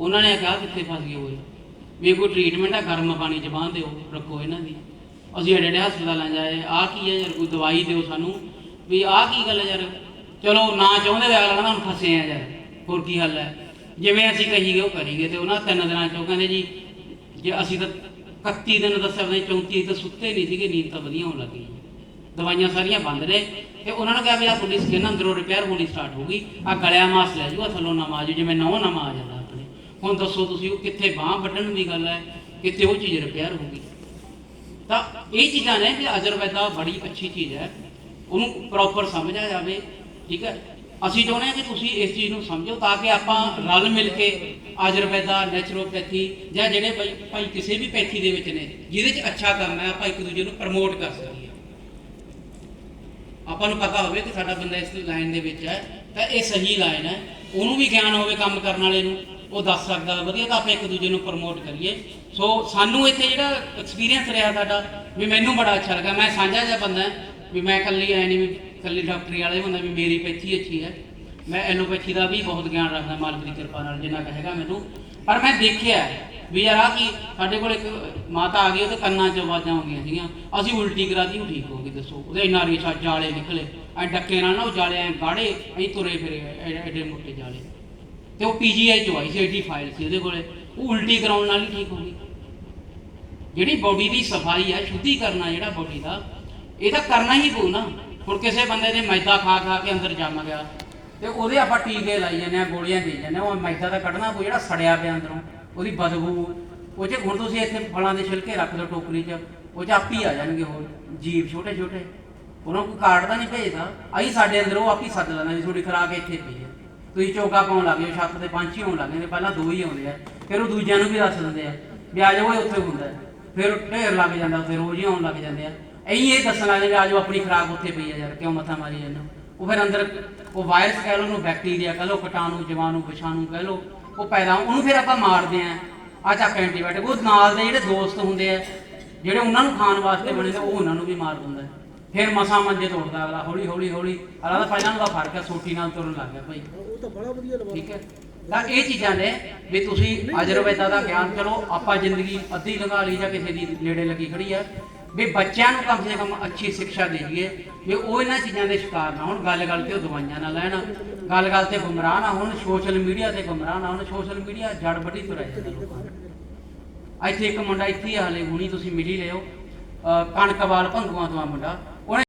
ਉਹਨਾਂ ਨੇ ਕਿਹਾ ਕਿੱਥੇ ਫਸ ਗਏ ਹੋਏ ਵੀ ਕੋਈ ਟ੍ਰੀਟਮੈਂਟ ਆ, ਗਰਮ ਪਾਣੀ ਚ ਬਾਂਹ ਦਿਓ, ਰੱਖੋ ਇਹਨਾਂ ਦੀ। ਅਸੀਂ ਐਡੇ ਐਡੇ ਹਸਪਤਾਲਾਂ ਜਾਏ ਆਹ ਕੀ ਹੈ ਯਾਰ, ਕੋਈ ਦਵਾਈ ਦਿਓ ਸਾਨੂੰ। ਵੀ ਆਹ ਕੀ ਗੱਲ ਹੈ ਯਾਰ, ਚਲੋ ਨਾ ਚਾਹੁੰਦੇ ਵੇ ਅਗਲਾ ਕਹਿੰਦਾ, ਹੁਣ ਫਸੇ ਆ ਯਾਰ, ਹੋਰ ਕੀ ਹੱਲ ਹੈ ਜਿਵੇਂ ਅਸੀਂ ਕਹੀਏ ਉਹ ਕਰੀਏ ਤੇ ਉਹਨਾਂ ਤਿੰਨ ਦਿਨਾਂ 'ਚੋਂ ਕਹਿੰਦੇ ਜੀ, ਜੇ ਅਸੀਂ ਤਾਂ 31 ਦਿਨ ਦੱਸਿਆ ਬਈ 34 ਤਾਂ ਸੁੱਤੇ ਨਹੀਂ ਸੀਗੇ, ਨੀਂਦ ਤਾਂ ਵਧੀਆ ਹੋਣ ਲੱਗੀ ਦਵਾਈਆਂ ਸਾਰੀਆਂ ਬੰਦ ਨੇ, ਤੇ ਉਹਨਾਂ ਨੇ ਕਿਹਾ ਵੀ ਆ ਤੁਹਾਡੀ ਸਕਿਨ ਅੰਦਰੋਂ ਰਿਪੇਅਰ ਹੋਣੀ ਸਟਾਰਟ ਹੋ ਗਈ। ਆ ਗਲਿਆ ਮਾਸ ਲੈ ਜੂਗਾ ਥੱਲੋਂ ਨਵਾਂ ਆ ਜਿਵੇਂ ਨਵਾਂ ਨਵਾਂ ਆ ਜਾਂਦਾ। ਹੁਣ ਦੱਸੋ ਤੁਸੀਂ ਉਹ ਕਿੱਥੇ ਬਾਹ ਵੱਢਣ ਦੀ ਗੱਲ ਹੈ, ਕਿੱਥੇ ਉਹ ਚੀਜ਼ ਰਿਪੇਅਰ ਹੋ ਗਈ। ਤਾਂ ਇਹ ਚੀਜ਼ਾਂ ਨੇ ਕਿ ਅਜਰਬੈਦਾ ਬੜੀ ਅੱਛੀ ਚੀਜ਼ ਹੈ, ਉਹਨੂੰ ਪ੍ਰੋਪਰ ਸਮਝਿਆ ਜਾਵੇ, ਠੀਕ ਹੈ। ਅਸੀਂ ਚਾਹੁੰਦੇ ਹਾਂ ਕਿ ਤੁਸੀਂ ਇਸ ਚੀਜ਼ ਨੂੰ ਸਮਝੋ ਤਾਂ ਕਿ ਆਪਾਂ ਰਲ ਮਿਲ ਕੇ ਆਯੁਰਵੈਦਾ ਨੈਚੁਰੋਪੈਥੀ ਜਾਂ ਜਿਹੜੇ ਭਾਈ ਭਾਈ ਕਿਸੇ ਵੀ ਪੈਥੀ ਦੇ ਵਿੱਚ ਨੇ, ਜਿਹਦੇ 'ਚ ਅੱਛਾ ਕੰਮ ਹੈ, ਆਪਾਂ ਇੱਕ ਦੂਜੇ ਨੂੰ ਪ੍ਰਮੋਟ ਕਰ ਸਕੀਏ। ਆਪਾਂ ਨੂੰ ਪਤਾ ਹੋਵੇ ਕਿ ਸਾਡਾ ਬੰਦਾ ਇਸ ਲਾਈਨ ਦੇ ਵਿੱਚ ਹੈ, ਤਾਂ ਇਹ ਸਹੀ ਲਾਈਨ ਹੈ। ਉਹਨੂੰ ਵੀ ਗਿਆਨ ਹੋਵੇ ਕੰਮ ਕਰਨ ਵਾਲੇ ਨੂੰ ਉਹ ਦੱਸ ਸਕਦਾ ਵਧੀਆ, ਤਾਂ ਆਪਾਂ ਇੱਕ ਦੂਜੇ ਨੂੰ ਪ੍ਰਮੋਟ ਕਰੀਏ। ਸੋ ਸਾਨੂੰ ਇੱਥੇ ਜਿਹੜਾ ਐਕਸਪੀਰੀਅੰਸ ਰਿਹਾ ਸਾਡਾ, ਵੀ ਮੈਨੂੰ ਬੜਾ ਅੱਛਾ ਲੱਗਾ। ਮੈਂ ਸਾਂਝਾ ਜਿਹਾ ਬੰਦਾ ਵੀ ਮੈਂ ਇਕੱਲੀ ਐ ਨਹੀਂ ਵੀ ਇਕੱਲੀ ਡਾਕਟਰੀ ਵਾਲੇ ਹੁੰਦਾ ਵੀ ਮੇਰੀ ਪੈਥੀ ਅੱਛੀ ਹੈ। ਮੈਂ ਐਲੋਪੈਥੀ ਦਾ ਵੀ ਬਹੁਤ ਗਿਆਨ ਰੱਖਦਾ, ਮਾਲਕ ਦੀ ਕਿਰਪਾ ਨਾਲ, ਜਿੰਨਾ ਕੁ ਹੈਗਾ ਮੈਨੂੰ। ਪਰ ਮੈਂ ਦੇਖਿਆ ਵੀ ਯਾਰ ਆ ਕੀ, ਸਾਡੇ ਕੋਲ ਇੱਕ ਮਾਤਾ ਆ ਗਈ, ਉਹਦੇ ਕੰਨਾਂ 'ਚ ਆਵਾਜ਼ਾਂ ਆਉਂਦੀਆਂ ਸੀਗੀਆਂ। ਅਸੀਂ ਉਲਟੀ ਕਰਾਤੀ, ਉਹ ਠੀਕ ਹੋ ਗਈ, ਦੱਸੋ। ਉਹਦੇ ਇੰਨਾ ਰੇਸ਼ਾ ਜਾਲੇ ਨਿਕਲੇ। ਐ ਡੱਕੇ ਨਾਲ ਨਾ ਉਹ ਜਾਲੇ ਐ ਗਾੜੇ, ਐ ਤੁਰੇ ਫਿਰੇ ਐਡੇ ਮੋਟੇ ਜਾਲੇ। ਤੇ ਉਹ ਪੀਜੀਆਈ ਚ ਆਈ ਸੀ ਐਡੀ ਫਾਈਲ ਸੀ ਉਹਦੇ ਕੋਲੇ। ਉਹ ਉਲਟੀ ਕਰਾਉਣ ਨਾਲ ਹੀ ਠੀਕ ਹੋ ਗਈ। ਜਿਹੜੀ ਬਾਡੀ ਦੀ ਸਫ਼ਾਈ ਹੈ ਸ਼ੁੱਧੀ ਕਰਨਾ ਜਿਹੜਾ ਬਾਡੀ ਦਾ, ਇਹ ਤਾਂ ਕਰਨਾ ਹੀ ਪਊ ਨਾ। ਹੁਣ ਕਿਸੇ ਬੰਦੇ ਨੇ ਮੈਦਾ ਖਾ ਖਾ ਕੇ ਅੰਦਰ ਜੰਮ ਗਿਆ, ਤੇ ਉਹਦੇ ਆਪਾਂ ਟੀਕੇ ਲਾਈ ਜਾਂਦੇ ਆ, ਗੋਲੀਆਂ ਦੇ ਜਾਂਦੇ ਆ, ਉਹ ਮੈਦਾ ਤਾਂ ਕੱਢਣਾ ਕੋਈ ਜਿਹੜਾ ਸੜਿਆ ਪਿਆ ਅੰਦਰੋਂ, ਉਹਦੀ ਬਦਬੂ। ਉਹ ਚ ਹੁਣ ਤੁਸੀਂ ਇੱਥੇ ਫਲਾਂ ਦੇ ਛਿਲਕੇ ਰੱਖ ਦਿਓ ਟੋਕਰੀ 'ਚ, ਉਹ ਚ ਆਪ ਹੀ ਆ ਜਾਣਗੇ ਹੋਰ, ਜੀਵ ਛੋਟੇ ਛੋਟੇ। ਉਹਨਾਂ ਨੂੰ ਕੋਈ ਕਾਰਡ ਤਾਂ ਨਹੀਂ ਭੇਜਦਾ। ਆਈ ਸਾਡੇ ਅੰਦਰ ਉਹ ਆਪ ਹੀ ਸੱਦ ਲੈਂਦਾ ਵੀ ਤੁਹਾਡੀ ਖਰਾਕ ਇੱਥੇ ਪਈ ਹੈ ਤੁਸੀਂ ਚੌਕਾ ਪਾਉਣ ਲੱਗ ਗਏ ਛੱਤ ਤੇ ਪੰਛੀ ਆਉਣ ਲੱਗ ਗਏ ਪਹਿਲਾਂ ਦੋ ਹੀ ਆਉਂਦੇ ਆ, ਫਿਰ ਉਹ ਦੂਜਿਆਂ ਨੂੰ ਵੀ ਦੱਸ ਦਿੰਦੇ ਆ ਵੀ ਆ ਜਾਓ, ਇਹ ਉੱਥੇ ਹੁੰਦਾ ਹੈ। ਫਿਰ ਢੇਰ ਲੱਗ ਜਾਂਦਾ, ਉੱਥੇ ਰੋਜ਼ ਹੀ ਆਉਣ ਲੱਗ ਜਾਂਦੇ ਆ ਇਹੀ ਇਹ ਦੱਸਣ ਲੱਗ ਜਾਂਦੇ ਵੀ ਆ ਜਾਓ, ਆਪਣੀ ਖਰਾਕ ਉੱਥੇ ਪਈ ਆ ਯਾਰ, ਕਿਉਂ ਮੱਥਾ ਮਾਰੀ ਜਾਂਦੇ ਹੋ? ਉਹ ਫਿਰ ਅੰਦਰ, ਉਹ ਵਾਇਰਸ ਕਹਿ ਲਓ, ਉਹਨੂੰ ਬੈਕਟੀਰੀਆ ਕਹਿ ਲਓ, ਕਟਾਣੂ, ਜੀਵਾਣੂ, ਵਿਸ਼ਾਣੂ ਕਹਿ ਲਓ, ਉਹ ਪੈਦਾ ਉਹਨੂੰ ਫਿਰ ਆਪਾਂ ਮਾਰਦੇ ਆ ਆ ਚੱਕ ਐਂਟੀਬਾਇਓਟਿਕ, ਉਹ ਨਾਲ ਦੇ ਜਿਹੜੇ ਦੋਸਤ ਹੁੰਦੇ ਆ, ਜਿਹੜੇ ਉਹਨਾਂ ਨੂੰ ਖਾਣ ਵਾਸਤੇ ਬਣੇ ਨੇ, ਉਹ ਉਹਨਾਂ ਨੂੰ ਵੀ ਮਾਰ ਦਿੰਦਾ ਫਿਰ ਮਸਾ ਮੰਜੇ ਤੋੜਦਾ ਅਗਲਾ ਹੌਲੀ ਹੌਲੀ ਹੌਲੀ। ਅਗਲਾ ਤਾਂ ਪਹਿਲਾਂ ਦਾ ਫ਼ਰਕ ਹੈ ਸੋਟੀ ਨਾਲ ਤੁਰਨ ਲੱਗ ਗਿਆ ਭਾਈ। ਉਹ ਤਾਂ ਬੜਾ ਵਧੀਆ ਲਵਾ ਠੀਕ ਹੈ। ਤਾਂ ਇਹ ਚੀਜ਼ਾਂ ਨੇ ਵੀ ਤੁਸੀਂ ਅਜਰਬੈਦਾ ਦਾ ਗਿਆਨ ਚਲੋ ਆਪਾਂ ਜ਼ਿੰਦਗੀ ਅੱਧੀ ਲੰਘਾ ਲਈ ਜਾਂ ਕਿਸੇ ਦੀ ਨੇੜੇ ਲੱਗੀ ਖੜੀ ਆ। ਵੀ ਬੱਚਿਆਂ ਨੂੰ ਕਮ ਸੇ ਕਮ ਅੱਛੀ ਸਿੱਖਿਆ ਦੇਈਏ ਵੀ ਉਹ ਇਹਨਾਂ ਚੀਜ਼ਾਂ ਦੇ ਸ਼ਿਕਾਰ ਨਾ ਹੋਣ ਗੱਲ ਗੱਲ ਤੇ ਉਹ ਦਵਾਈਆਂ ਨਾ ਲੈਣ। ਗੱਲ ਗੱਲ ਤੇ ਗੁੰਮਰਾਹ ਨਾ ਹੋਣ ਸੋਸ਼ਲ ਮੀਡੀਆ ਤੇ ਗੁੰਮਰਾਹ ਨਾ ਹੋਣ ਸੋਸ਼ਲ ਮੀਡੀਆ ਜੜ ਵੱਢੀ ਤੁਰਿਆ ਜਾਂਦਾ ਲੋਕਾਂ ਨੂੰ। ਇੱਥੇ ਇੱਕ ਮੁੰਡਾ ਇੱਥੇ ਹਲੇ ਹੁਣੀ ਤੁਸੀਂ ਮਿਲੀ ਲਿਓ। ਕਣਕਵਾਲ ਭੰਗੂਆਂ ਤੋਂ ਆ ਮੁੰਡਾ।